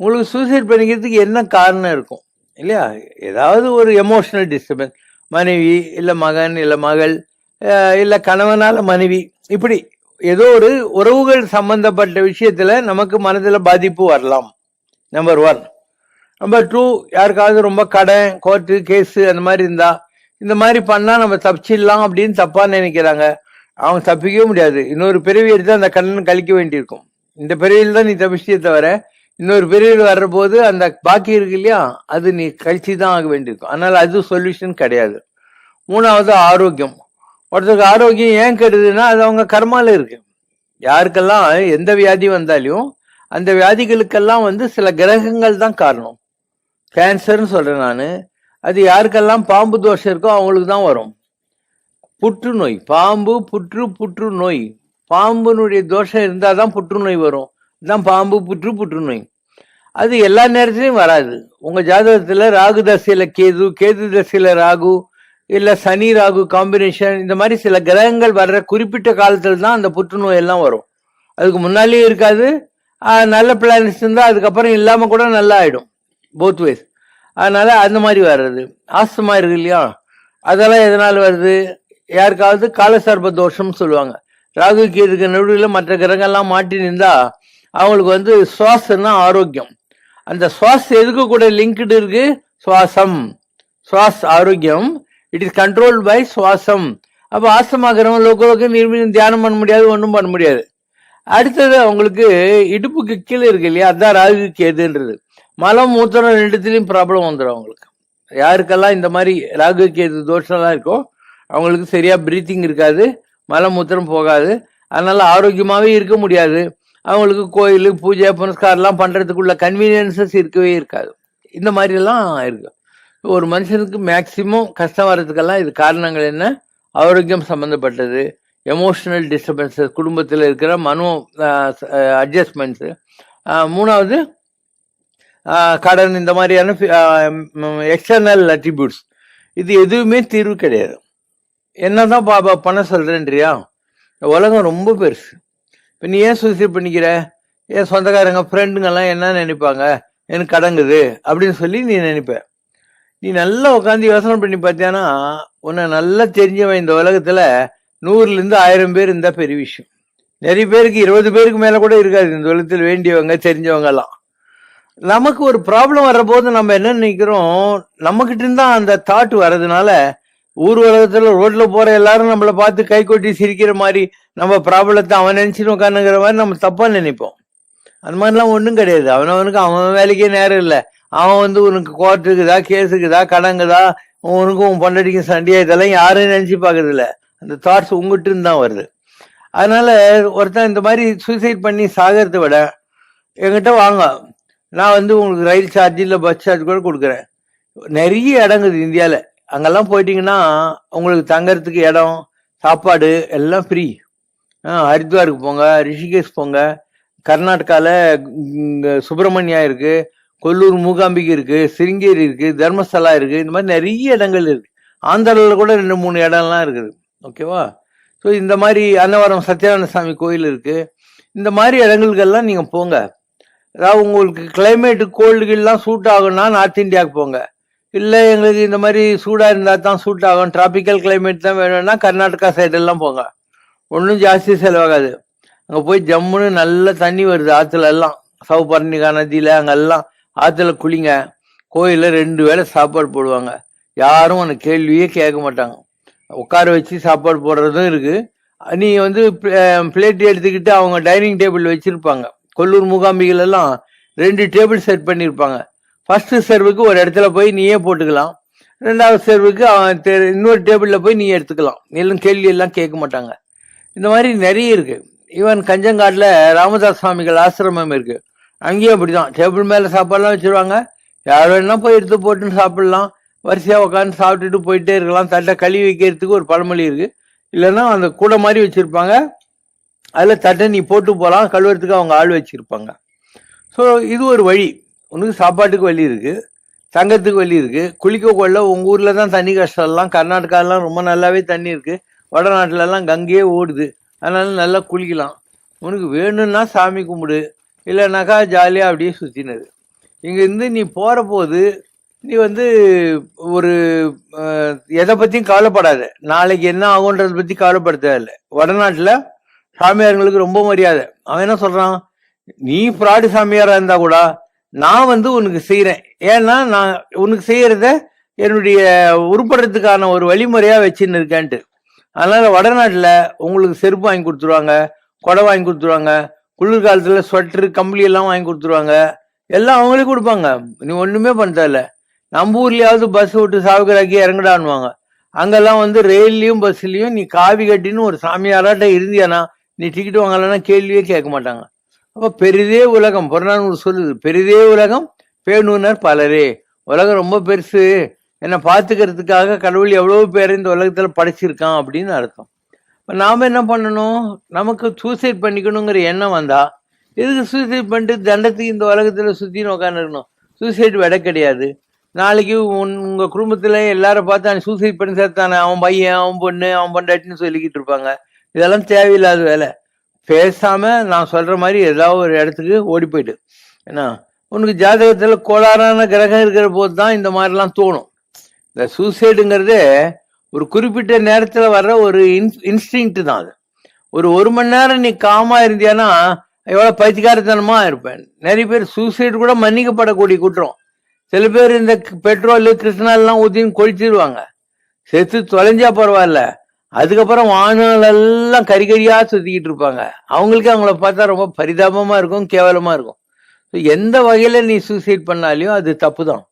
உங்களுக்கு சூசைட் பண்ணிக்கிறதுக்கு என்ன காரணம் இருக்கும்? இல்லையா? ஏதாவது ஒரு எமோஷனல் டிஸ்டர்பன்ஸ் மனைவி இல்லை மகன் இல்லை மகள் இல்லை கணவனால் மனைவி. இப்படி ஏதோ ஒரு உறவுகள் சம்பந்தப்பட்ட விஷயத்தில் நமக்கு மனதில் பாதிப்பு வரலாம். நம்பர் ஒன் நம்பர் டூ யாருக்காவது ரொம்ப கடன் கோர்ட்டு கேஸு அந்த மாதிரி இருந்தா இந்த மாதிரி பண்ணால் நம்ம தப்பிச்சிடலாம் அப்படின்னு தப்பாக நினைக்கிறாங்க. அவங்க தப்பிக்கவே முடியாது. இன்னொரு பிறவி எடுத்து அந்த கண்ணன் கழிக்க வேண்டியிருக்கும். இந்த பிறவியில் தான் நீ தப்பிச்சியே தவிர இன்னொரு பீரியட் வர்றபோது அந்த பாக்கி இருக்கு இல்லையா அது நீ கழிச்சு தான் ஆக வேண்டியிருக்கும். அதனால அது சொல்யூஷன் கிடையாது. மூணாவது ஆரோக்கியம். ஒருத்தருக்கு ஆரோக்கியம் ஏன் கெடுதுன்னா அது அவங்க கர்மால இருக்கு. யாருக்கெல்லாம் எந்த வியாதி வந்தாலும் அந்த வியாதிகளுக்கெல்லாம் வந்து சில கிரகங்கள் தான் காரணம். கேன்சர்னு சொல்றேன் நான். அது யாருக்கெல்லாம் பாம்பு தோஷம் இருக்கோ அவங்களுக்கு தான் வரும். புற்றுநோய். பாம்பு புற்று புற்றுநோய். பாம்புனுடைய தோஷம் இருந்தால் தான் புற்றுநோய் வரும். தான் பாம்பு புற்று புற்றுநோய் அது எல்லா நேரத்துலையும் வராது. உங்க ஜாதகத்துல ராகு தசையில கேது கேது தசையில ராகு இல்ல சனி ராகு காம்பினேஷன் இந்த மாதிரி சில கிரகங்கள் வர்ற குறிப்பிட்ட காலத்துல தான் அந்த புற்றுநோய் எல்லாம் வரும். அதுக்கு முன்னாலேயே இருக்காது. நல்ல பிளானட்ஸ் இருந்தா அதுக்கப்புறம் இல்லாம கூட நல்லா ஆயிடும். போத் வேஸ் அதனால அந்த மாதிரி வர்றது. ஆஸ்துமா இருக்கு இல்லையா? அதெல்லாம் எதனால வருது? யாருக்காவது காலசர்ப தோஷம்னு சொல்லுவாங்க. ராகு கேதுக்கு நடுவில் மற்ற கிரகங்கள்லாம் மாட்டி நின்றா அவங்களுக்கு வந்து சுவாசம்னா ஆரோக்கியம். அந்த சுவாஸ் எதுக்கு கூட லிங்க்டு இருக்கு? சுவாசம். சுவாஸ் ஆரோக்கியம். இட் இஸ் கண்ட்ரோல் பை சுவாசம். அப்போ ஆசமாக்கிறவங்க லோக்கலோக்கு நிர்மீன் தியானம் பண்ண முடியாது ஒன்றும் பண்ண முடியாது. அடுத்தது அவங்களுக்கு இடுப்புக்கு கீழே இருக்கு இல்லையா? அதான் ராகு கேதுன்றது. மலம் மூத்திரம் ரெண்டுத்துலயும் ப்ராப்ளம் வந்துடும் அவங்களுக்கு. யாருக்கெல்லாம் இந்த மாதிரி ராகு கேது தோஷம்லாம் இருக்கோ அவங்களுக்கு சரியா பிரீத்திங் இருக்காது. மலம் மூத்திரம் போகாது. அதனால ஆரோக்கியமாகவே இருக்க முடியாது. அவங்களுக்கு கோயில் பூஜை புனஸ்காரம்லாம் பண்ணுறதுக்குள்ள கன்வீனியன்சஸ் இருக்கவே இருக்காது. இந்த மாதிரிலாம் எல்லாம் இருக்கு. ஒரு மனுஷனுக்கு மேக்சிமம் கஷ்டம் வர்றதுக்கெல்லாம் இது காரணங்கள் என்ன? ஆரோக்கியம் சம்மந்தப்பட்டது எமோஷனல் டிஸ்டர்பன்சஸ் குடும்பத்தில் இருக்கிற மனோ அட்ஜஸ்ட்மெண்ட்ஸு மூணாவது கடன் இந்த மாதிரியான எக்ஸ்டர்னல் அட்ரிபியூட்ஸ் இது எதுவுமே தீர்வு கிடையாது. என்னதான் பாபா பண்ண சொல்கிறேன்றியா உலகம் ரொம்ப பெருசு. இப்போ நீ ஏன் சூசைட் பண்ணிக்கிற? ஏன் சொந்தக்காரங்க ஃப்ரெண்டுங்கெல்லாம் என்ன நினைப்பாங்க? எனக்கு கடங்குது அப்படின்னு சொல்லி நீ நினைப்ப. நீ நல்லா உட்காந்து யோசனை பண்ணி பார்த்தியானா உன்னை நல்லா தெரிஞ்சவன் இந்த உலகத்தில் நூறுலேருந்து ஆயிரம் பேர் இருந்தால் பெரிய விஷயம். நிறைய பேருக்கு இருபது பேருக்கு மேலே கூட இருக்காது இந்த உலகத்தில் வேண்டியவங்க தெரிஞ்சவங்க எல்லாம் நமக்கு ஒரு ப்ராப்ளம் வர்றபோது நம்ம என்ன நினைக்கிறோம்? நம்ம கிட்ட அந்த தாட் வர்றதுனால ஊர் ரோட்டில் ரோட்ல போற எல்லாரும் நம்மளை பார்த்து கை கொட்டி சிரிக்கிற மாதிரி நம்ம ப்ராப்ளத்தை அவன் நினச்சின்னு உட்காந்துங்கிற மாதிரி நம்ம தப்பா நினைப்போம். அந்த மாதிரிலாம் ஒன்றும் கிடையாது. அவனவனுக்கு அவன் வேலைக்கே நேரம் இல்லை. அவன் வந்து உனக்கு கோர்ட் இருக்குதா இருக்குதா கடங்குதா உனக்கும் உன் பொண்டாட்டிக்கும் சண்டையா இதெல்லாம் யாரும் நினைச்சு பார்க்கறது இல்ல அந்த தாட்ஸ் உங்ககிட்ட இருந்து தான் வருது. அதனால ஒருத்தன் இந்த மாதிரி சூசைட் பண்ணி சாகிறத விட என்கிட்ட வாங்க. நான் வந்து உங்களுக்கு ரயில் சார்ஜ் இல்லை பஸ் சார்ஜ் கூட கொடுக்குறேன். நிறைய இடங்குது இந்தியாவில் அங்கெல்லாம் போயிட்டீங்கன்னா உங்களுக்கு தங்கறதுக்கு இடம் சாப்பாடு எல்லாம் ஃப்ரீ ஹரித்வாருக்கு போங்க ரிஷிகேஷ் போங்க. கர்நாடகாவில் சுப்பிரமணியா இருக்கு கொல்லூர் மூகாம்பிகை இருக்கு சிருங்கேரி இருக்கு தர்மஸ்தலா இருக்கு இந்த மாதிரி நிறைய இடங்கள் இருக்கு. ஆந்திராவில் கூட ரெண்டு மூணு இடம்லாம் இருக்குது. ஓகேவா ஸோ இந்த மாதிரி அன்னவரம் சத்யநாராயண சாமி கோயில் இருக்கு. இந்த மாதிரி இடங்களுக்கெல்லாம் நீங்கள் போங்க. அதாவது உங்களுக்கு கிளைமேட்டு கோல்டுகள்லாம் சூட் ஆகும்னா நார்த் இந்தியாவுக்கு போங்க. இல்லை எங்களுக்கு இந்த மாதிரி சூடாக இருந்தால் தான் சூட் ஆகும். டிராபிக்கல் கிளைமேட் தான் வேணும்னா கர்நாடகா சைடெல்லாம் போங்க. ஒன்றும் ஜாஸ்தி செலவாகாது. அங்கே போய் ஜம்முன்னு நல்ல தண்ணி வருது ஆற்றுல எல்லாம். சவுபர்ணிகா நதியில் அங்கெல்லாம் ஆற்றுல குளிங்க. கோயிலில் ரெண்டு வேளை சாப்பாடு போடுவாங்க. யாரும் அந்த கேள்வியே கேட்க மாட்டாங்க. உட்கார வச்சு சாப்பாடு போடுறதும் இருக்குது நீ வந்து பிளேட் எடுத்துக்கிட்டு அவங்க டைனிங் டேபிள் வச்சுருப்பாங்க. கொல்லூர் மூகாம்பிகள் எல்லாம் ரெண்டு டேபிள் செட் பண்ணியிருப்பாங்க ஃபர்ஸ்ட் செர்வுக்கு ஒரு இடத்துல போய் நீயே போட்டுக்கலாம். ரெண்டாவது செர்வுக்கு அவன் இன்னொரு டேபிளில் போய் நீ எடுத்துக்கலாம். எல்லாம் கேள்வி எல்லாம் கேட்க மாட்டாங்க. இந்த மாதிரி நிறைய இருக்கு. ஈவன் கஞ்சங்காட்டில் ராமதாஸ் சுவாமிகள் ஆசிரமம் இருக்கு. அங்கேயும் அப்படிதான். டேபிள் மேலே சாப்பாடுலாம் வச்சிருவாங்க. யார் வேணா போய் எடுத்து போட்டுன்னு சாப்பிடலாம். வரிசையாக உட்காந்து சாப்பிட்டுட்டு போயிட்டே இருக்கலாம். தட்டை கழுவி வைக்கிறதுக்கு ஒரு பழமொழி இருக்கு. இல்லைன்னா அந்த கூடை மாதிரி வச்சிருப்பாங்க. அதில் தட்டை நீ போட்டு போகலாம் கழுவுறதுக்கு அவங்க ஆள் வச்சிருப்பாங்க. ஸோ இது ஒரு வழி. உனக்கு சாப்பாட்டுக்கு வழி இருக்கு தங்கத்துக்கு வழி இருக்கு குளிக்க கொள்ள உங்க ஊர்ல தான் தண்ணி கஷ்டம் எல்லாம் கர்நாடகாலாம் ரொம்ப நல்லாவே தண்ணி இருக்கு வடநாட்டுல எல்லாம் கங்கையே ஓடுது அதனால நல்லா குளிக்கலாம். உனக்கு வேணும்னா சாமி கும்பிடு இல்லைனாக்கா ஜாலியா அப்படியே சுத்தினது. இங்கேருந்து நீ போகிற போது நீ வந்து ஒரு எதை பற்றியும் கவலைப்படாத. நாளைக்கு என்ன ஆகுன்றதை பற்றி கவலைப்பட தேவையில்லை வடநாட்டில் சாமியாருங்களுக்கு ரொம்ப மரியாதை. அவன் என்ன சொல்கிறான் நீ பிராடு சாமியாராக இருந்தா கூட நான் வந்து உனக்கு செய்கிறேன் ஏன்னா நான் உனக்கு செய்கிறத என்னுடைய உருப்படுறதுக்கான ஒரு வழிமுறையாக வச்சுன்னு இருக்கேன்ட்டு. அதனால வடநாட்டில் உங்களுக்கு செருப்பு வாங்கி கொடுத்துருவாங்க கொடை வாங்கி கொடுத்துருவாங்க குளிர்காலத்தில் ஸ்வெட்டரு கம்பளி எல்லாம் வாங்கி கொடுத்துருவாங்க. எல்லாம் அவங்களே கொடுப்பாங்க. நீ ஒன்றுமே பண்ண நம்ம ஊர்லயாவது பஸ் விட்டு சாவுக்கராக்கி இறங்குடான்னுவாங்க. அங்கெல்லாம் வந்து ரயில்லையும் பஸ்லயும் நீ காவி கட்டின்னு ஒரு சாமியாராட்ட இருந்தியானா நீ டிக்கெட் வாங்கலன்னா கேள்வியே கேட்க மாட்டாங்க. அப்போ பெரிதே உலகம். புறநானூறு சொல்லுது. பெரிதே உலகம் பேணுனர் பலரே. உலகம் ரொம்ப பெருசு. என்னை பார்த்துக்கிறதுக்காக கடவுள் எவ்வளவு பேர் இந்த உலகத்தில் படைச்சிருக்கான் அப்படின்னு அர்த்தம். இப்போ நாம் என்ன பண்ணணும்? நமக்கு சூசைட் பண்ணிக்கணுங்கிற எண்ணம் வந்தா எதுக்கு சூசைட் பண்ணிட்டு தண்டத்துக்கு இந்த உலகத்தில் சுற்றின்னு உட்காந்துருக்கணும் சூசைட் விட கிடையாது. நாளைக்கு உன் உங்கள் குடும்பத்தில் எல்லாரும் பார்த்து சூசைட் பண்ணி சேர்த்தானே? அவன் பையன் அவன் பொண்ணு அவன் பொண்டாட்டின்னு சொல்லிக்கிட்டு இருப்பாங்க. இதெல்லாம் தேவையில்லாத வேலை. பேசாம நான் சொல்ற மாதிரி ஏதாவது ஒரு இடத்துக்கு ஓடி போயிட்டு. ஏன்னா உனக்கு ஜாதகத்துல கோளாறான கிரகம் இருக்கிற போது தான் இந்த மாதிரிலாம் தோணும். இந்த சூசைடுங்கிறது ஒரு குறிப்பிட்ட நேரத்துல வர்ற ஒரு இன்ஸ்டிங்க்ட் தான் அது. ஒரு ஒரு மணி நேரம் நீ காமா இருந்தியானா எவ்வளவு பைத்தியக்காரத்தனமா இருப்பேன். நிறைய பேர் சூசைடு கூட மன்னிக்கப்படக்கூடிய குற்றம். சில பேர் இந்த பெட்ரோல் கிருஷ்ணாலாம் ஊத்தின்னு கொளுத்திடுவாங்க செத்து தொலைஞ்சா பரவாயில்ல. அதுக்கப்புறம் வானல் எல்லாம் சுத்திக்கிட்டு இருப்பாங்க. அவங்களுக்கு அவங்கள பார்த்தா ரொம்ப பரிதாபமா இருக்கும் கேவலமா இருக்கும். எந்த வகையில நீ சூசைட் பண்ணாலையும் அது தப்பு தான்